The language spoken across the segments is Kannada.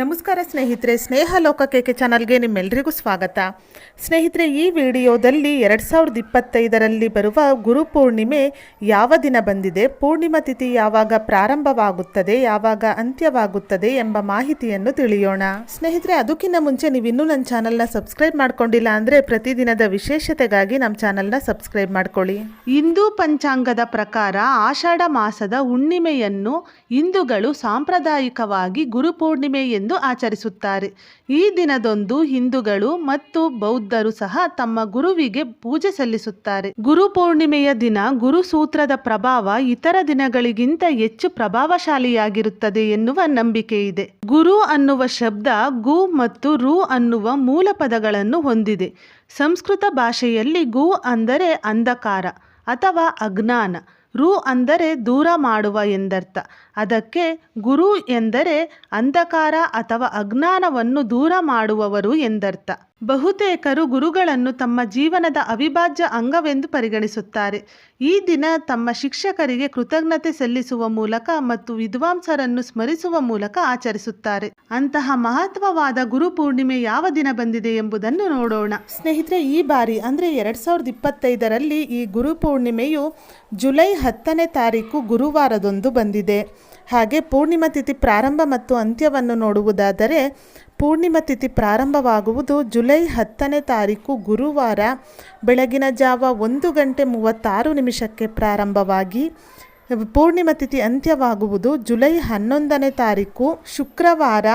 ನಮಸ್ಕಾರ ಸ್ನೇಹಿತರೆ ಸ್ನೇಹ ಲೋಕಕೇಕೆ ಚಾನಲ್ಗೆ ನಿಮ್ಮೆಲ್ಲರಿಗೂ ಸ್ವಾಗತ. ಸ್ನೇಹಿತರೆ, ಈ ವಿಡಿಯೋದಲ್ಲಿ ಎರಡು ಸಾವಿರದ ಇಪ್ಪತ್ತೈದರಲ್ಲಿ ಬರುವ ಗುರು ಪೂರ್ಣಿಮೆ ಯಾವ ದಿನ ಬಂದಿದೆ, ಪೂರ್ಣಿಮಾ ತಿಥಿ ಯಾವಾಗ ಪ್ರಾರಂಭವಾಗುತ್ತದೆ, ಯಾವಾಗ ಅಂತ್ಯವಾಗುತ್ತದೆ ಎಂಬ ಮಾಹಿತಿಯನ್ನು ತಿಳಿಯೋಣ. ಸ್ನೇಹಿತರೆ, ಅದಕ್ಕಿಂತ ಮುಂಚೆ ನೀವು ಇನ್ನೂ ನನ್ನ ಚಾನಲ್ನ ಸಬ್ಸ್ಕ್ರೈಬ್ ಮಾಡ್ಕೊಂಡಿಲ್ಲ ಅಂದರೆ ಪ್ರತಿದಿನದ ವಿಶೇಷತೆಗಾಗಿ ನಮ್ಮ ಚಾನಲ್ನ ಸಬ್ಸ್ಕ್ರೈಬ್ ಮಾಡ್ಕೊಳ್ಳಿ. ಹಿಂದೂ ಪಂಚಾಂಗದ ಪ್ರಕಾರ ಆಷಾಢ ಮಾಸದ ಹುಣ್ಣಿಮೆಯನ್ನು ಹಿಂದೂಗಳು ಸಾಂಪ್ರದಾಯಿಕವಾಗಿ ಗುರುಪೂರ್ಣಿಮೆ ಎಂದು ಆಚರಿಸುತ್ತಾರೆ. ಈ ದಿನದಂದು ಹಿಂದೂಗಳು ಮತ್ತು ಬೌದ್ಧರು ಸಹ ತಮ್ಮ ಗುರುವಿಗೆ ಪೂಜೆ ಸಲ್ಲಿಸುತ್ತಾರೆ. ಗುರು ಪೂರ್ಣಿಮೆಯ ದಿನ ಗುರು ಸೂತ್ರದ ಪ್ರಭಾವ ಇತರ ದಿನಗಳಿಗಿಂತ ಹೆಚ್ಚು ಪ್ರಭಾವಶಾಲಿಯಾಗಿರುತ್ತದೆ ಎನ್ನುವ ನಂಬಿಕೆ ಇದೆ. ಗುರು ಅನ್ನುವ ಶಬ್ದ ಗು ಮತ್ತು ರು ಅನ್ನುವ ಮೂಲ ಪದಗಳನ್ನು ಹೊಂದಿದೆ. ಸಂಸ್ಕೃತ ಭಾಷೆಯಲ್ಲಿ ಗು ಅಂದರೆ ಅಂಧಕಾರ ಅಥವಾ ಅಜ್ಞಾನ. ರು ಅಂದರೆ ದೂರ ಮಾಡುವ ಎಂದರ್ಥ. ಅದಕ್ಕೆ ಗುರು ಎಂದರೆ ಅಂಧಕಾರ ಅಥವಾ ಅಜ್ಞಾನವನ್ನು ದೂರ ಮಾಡುವವರು ಎಂದರ್ಥ. ಬಹುತೇಕರು ಗುರುಗಳನ್ನು ತಮ್ಮ ಜೀವನದ ಅವಿಭಾಜ್ಯ ಅಂಗವೆಂದು ಪರಿಗಣಿಸುತ್ತಾರೆ. ಈ ದಿನ ತಮ್ಮ ಶಿಕ್ಷಕರಿಗೆ ಕೃತಜ್ಞತೆ ಸಲ್ಲಿಸುವ ಮೂಲಕ ಮತ್ತು ವಿದ್ವಾಂಸರನ್ನು ಸ್ಮರಿಸುವ ಮೂಲಕ ಆಚರಿಸುತ್ತಾರೆ. ಅಂತಹ ಮಹತ್ವವಾದ ಗುರು ಪೂರ್ಣಿಮೆ ಯಾವ ದಿನ ಬಂದಿದೆ ಎಂಬುದನ್ನು ನೋಡೋಣ. ಸ್ನೇಹಿತರೆ, ಈ ಬಾರಿ ಅಂದರೆ ಎರಡು ಸಾವಿರದ ಇಪ್ಪತ್ತೈದರಲ್ಲಿ ಈ ಗುರು ಪೂರ್ಣಿಮೆಯು ಜುಲೈ ಹತ್ತನೇ ತಾರೀಕು ಗುರುವಾರದೊಂದು ಬಂದಿದೆ. ಹಾಗೆ ಪೂರ್ಣಿಮಾ ತಿಥಿ ಪ್ರಾರಂಭ ಮತ್ತು ಅಂತ್ಯವನ್ನು ನೋಡುವುದಾದರೆ, ಪೂರ್ಣಿಮಾ ತಿಥಿ ಪ್ರಾರಂಭವಾಗುವುದು ಜುಲೈ ಹತ್ತನೇ ತಾರೀಕು ಗುರುವಾರ ಬೆಳಗಿನ ಜಾವ ಒಂದು ಗಂಟೆ ಮೂವತ್ತಾರು ನಿಮಿಷಕ್ಕೆ ಪ್ರಾರಂಭವಾಗಿ, ಪೂರ್ಣಿಮಾ ತಿಥಿ ಅಂತ್ಯವಾಗುವುದು ಜುಲೈ ಹನ್ನೊಂದನೇ ತಾರೀಕು ಶುಕ್ರವಾರ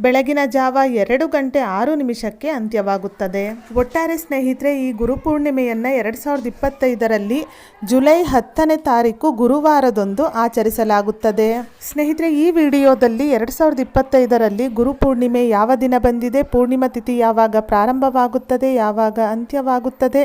ಬೆಳಗಿನ ಜಾವ ಎರಡು ಗಂಟೆ ಆರು ನಿಮಿಷಕ್ಕೆ ಅಂತ್ಯವಾಗುತ್ತದೆ. ಒಟ್ಟಾರೆ ಸ್ನೇಹಿತರೆ, ಈ ಗುರುಪೂರ್ಣಿಮೆಯನ್ನು ಎರಡು ಸಾವಿರದ ಇಪ್ಪತ್ತೈದರಲ್ಲಿ ಜುಲೈ ಹತ್ತನೇ ತಾರೀಕು ಗುರುವಾರದೊಂದು ಆಚರಿಸಲಾಗುತ್ತದೆ. ಸ್ನೇಹಿತರೆ, ಈ ವಿಡಿಯೋದಲ್ಲಿ ಎರಡು ಸಾವಿರದ ಇಪ್ಪತ್ತೈದರಲ್ಲಿ ಗುರುಪೂರ್ಣಿಮೆ ಯಾವ ದಿನ ಬಂದಿದೆ, ಪೂರ್ಣಿಮಾ ತಿಥಿ ಯಾವಾಗ ಪ್ರಾರಂಭವಾಗುತ್ತದೆ, ಯಾವಾಗ ಅಂತ್ಯವಾಗುತ್ತದೆ